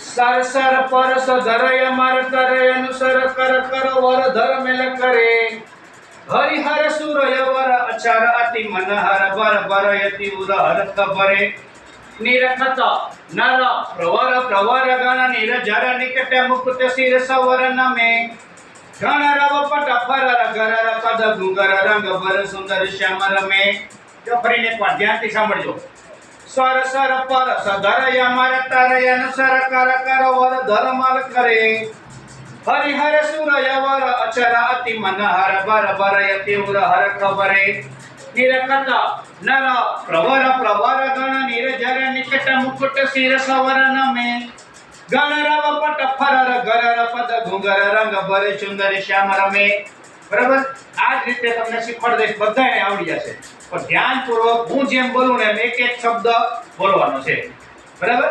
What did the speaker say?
Sir sir પરસ ધરય માર કરે અનુસર કર કર વર ધર મેલ કરે હરિહર સુરય વર અચાર અતિ મનહર બર બર યતિ ઉદહર કબરે નિરખત નર પ્રવર પ્રવર ગણ નિરજર નિકટ મુકુટ શિર સવર નમે ગણ રવ પટ ફર ગર પદ ગુંગર રંગ ભર સુંદર શ્યામ રમે જો ફરીને એક વાર ધ્યાનથી સાંભળજો सर सर, पर सदर यमर तर यन सर कर कर, वर धर करे। हरि हर सुर यवर अचरा अति मन हर बर बर यति उर हर खबरे। निरकत नर प्रवर प्रवर गण निरजर निकट मुकुट सिर सवर नमे। गण रव पट फरर, गरर पद घुंगर रंग बर सुंदर श्यामर में બરાબર? આ જ રીતે તમને શીખવાડી દઈશ બધાને આવડી જશે. પણ ધ્યાનપૂર્વક હું જેમ બોલું ને એમ એક એક શબ્દ બોલવાનો છે. બરાબર?